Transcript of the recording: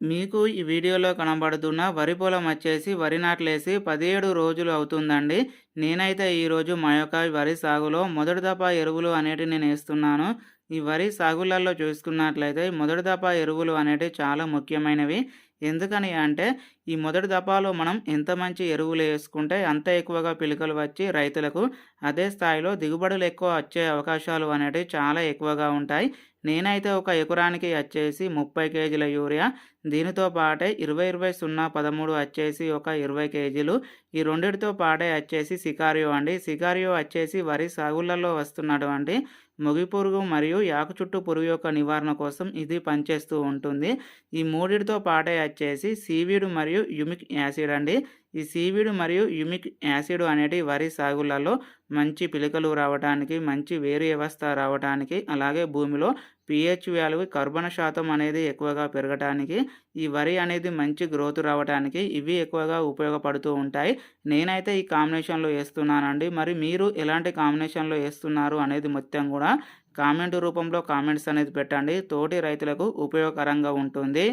మీకు ఈ వీడియోలో కనబడుతున్న వరి పొలం వచ్చేసి వరి నాట్లేసి పదిహేడు రోజులు అవుతుందండి. నేనైతే ఈరోజు మా యొక్క వరి సాగులో మొదటి దఫా ఎరువులు అనేటివి నేను వేస్తున్నాను ఈ వరి సాగులలో చూసుకున్నట్లయితే మొదటి దఫా ఎరువులు అనేటివి చాలా ముఖ్యమైనవి. ఎందుకని అంటే ఈ మొదటి దఫాలో మనం ఎంత మంచి ఎరువులు వేసుకుంటే అంత ఎక్కువగా పిలుకలు వచ్చి రైతులకు అదే స్థాయిలో దిగుబడులు ఎక్కువ వచ్చే అవకాశాలు అనేటివి చాలా ఎక్కువగా ఉంటాయి. నేనైతే ఒక ఎకరానికి వచ్చేసి ముప్పై కేజీల యూరియా దీనితో పాటే ఇరవై ఇరవై సున్నా పదమూడు వచ్చేసి ఒక ఇరవై కేజీలు. ఈ రెండిటితో పాటే వచ్చేసి సికారియో అండి. సికారియో వచ్చేసి వరి సాగులలో వస్తున్నటువంటి మొగి పురుగు మరియు యాకు చుట్టూ పురుగు యొక్క నివారణ కోసం ఇది పనిచేస్తూ ఉంటుంది. ఈ మూడిటితో పాటే వచ్చేసి సీవీడు మరియు యుమిక్ యాసిడ్ అండి. ఈ సీవీడు మరియు యుమిక్ యాసిడ్ అనేటి వరి సాగులలో మంచి పిలకలు రావడానికి మంచి వేరు వ్యవస్థ రావడానికి అలాగే భూమిలో పిహెచ్ వాల్యూ కర్బన శాతం అనేది ఎక్కువగా పెరగటానికి ఈ వరి అనేది మంచి గ్రోత్ రావడానికి ఇవి ఎక్కువగా ఉపయోగపడుతూ ఉంటాయి. నేనైతే ఈ కాంబినేషన్లో వేస్తున్నానండి. మరి మీరు ఎలాంటి కాంబినేషన్లో వేస్తున్నారు అనేది మొత్తం కూడా కామెంట్ రూపంలో కామెంట్స్ అనేది పెట్టండి. తోటి రైతులకు ఉపయోగకరంగా ఉంటుంది.